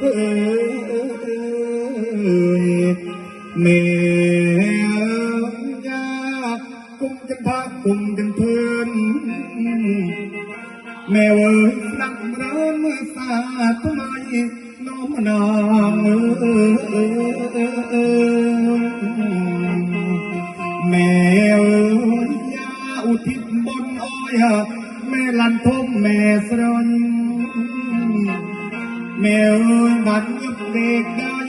เอยมียากุมกันพักกุมกันเพื่อนแม่เอ๋ยนั่งเริ่มมือสาทำไมน้องนางเออแม่เอ๋ยยาอุทิศบนอ้อยแม่ลันทมแม่สรน mèo bắn nhấp đề gan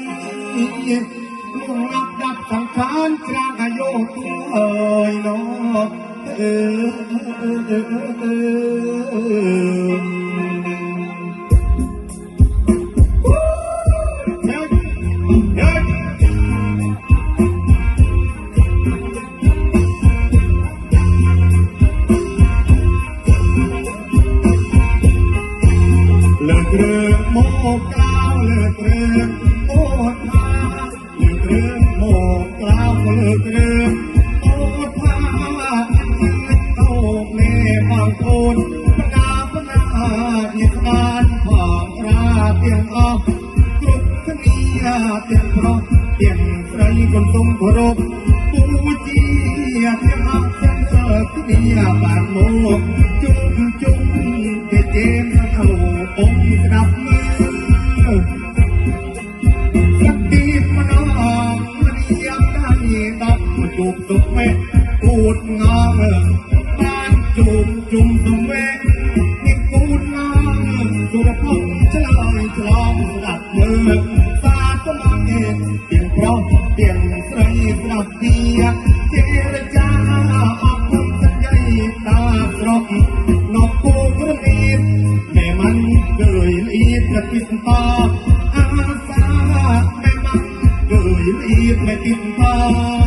cũng ngập đắp thằng phán, trang cả vô ơi, nó មកកៅលើគ្រឿងអូតថាលើគ្រឿងមកក្រៅលើគ្រឿងអូតថាអូលេបងកូនបដាបណាញាតិបានបងរាទាំងអស់គ្រប់គ្នាទាំងប្រុសទាំងស្រីកុំទុំគោរពពូជាទាំងអស់ទាំងសើគ្នាបានមកជុំជុំគេជេមទៅអង្គស្ដាប់ នជុំសំវែងពីពូនណាសុរភ័ក្រឆ្លើយឆ្លងស្ដាប់មើលសាទមកគេទាំងប្រុសទាំងស្រីស្ដាប់ពីជារចាអបគុណសញ្ញាតាស្រុកនគរគូក្រមៀតតែមិនជួយលៀតប្រតិស្តាអាសាតែមិនជួយលៀតប្រតិស្តា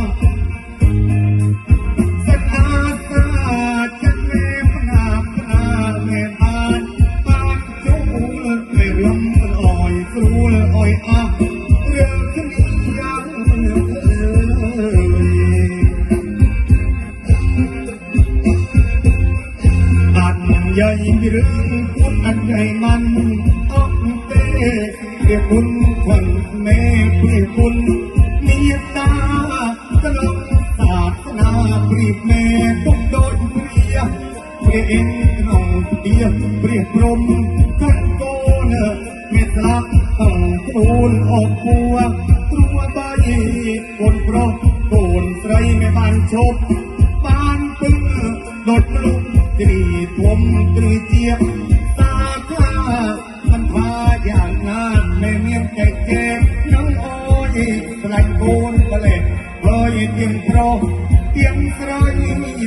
ใหญ่หรือคุณอันใหญ่มันออกเตเรียกคุณคนแม่เพื่อคุณมีตากระลงศาสนาปรีบแม่ต้องโดนเปรียเปรียเองน้องเดียเปรียบพรมกันโกนเม็ดลักต้องคูนออกบัวตัวใบคนเพราะโกนใส่ไม่บานชบบานปึ้งโดดลุก គ្រីធំគ្រីទៀបសាខាមិនថាយ៉ាងណាមិនមានតែគេក្នុងអូយស្លាញ់គូនក៏លេហើយទៀងប្រុសទៀងស្រី